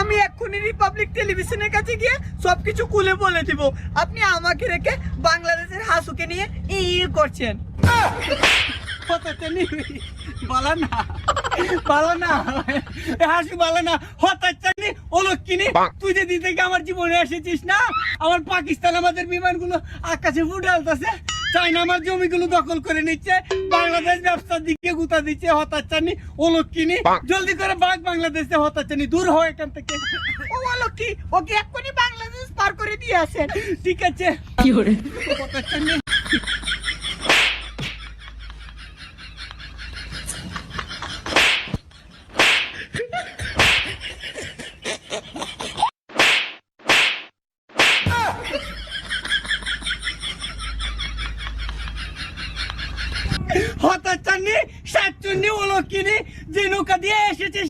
আমি এক্ষুনি রিপাবলিক টেলিভিশনের কাছে গিয়ে সবকিছু খুলে বলে দিব। আপনি আমাকে রেখে বাংলাদেশের হাসুকে নিয়ে ই করছেন। বালা না। বালা না। হাসি বালা না। হতাচ্ছানি অলক্ষিনি তুই যে দিন থেকে আমার জীবনে এসেছিস না আমার পাকিস্তান আমাদের বিমানগুলো আকাশে ফুটালতেছে চাইনা আমার জমিগুলো দখল করে নিচ্ছে বাংলাদেশ ব্যবসার দিকে গুতা দিচ্ছে হতাচ্ছানি অলক্ষিনি জলদি করে বাঘ বাংলাদেশে হতাচ্ছানি দূর হয় এখান থেকে। ও লক্ষ্মী ওকে এক্ষুনি বাংলাদেশ পার করে দিয়ে আসেন। ঠিক আছে। হতাচ্ছানি হতাচ্ছানি সাতচুন্নি ওলকিনি যে নৌকা দিয়ে এসেছিস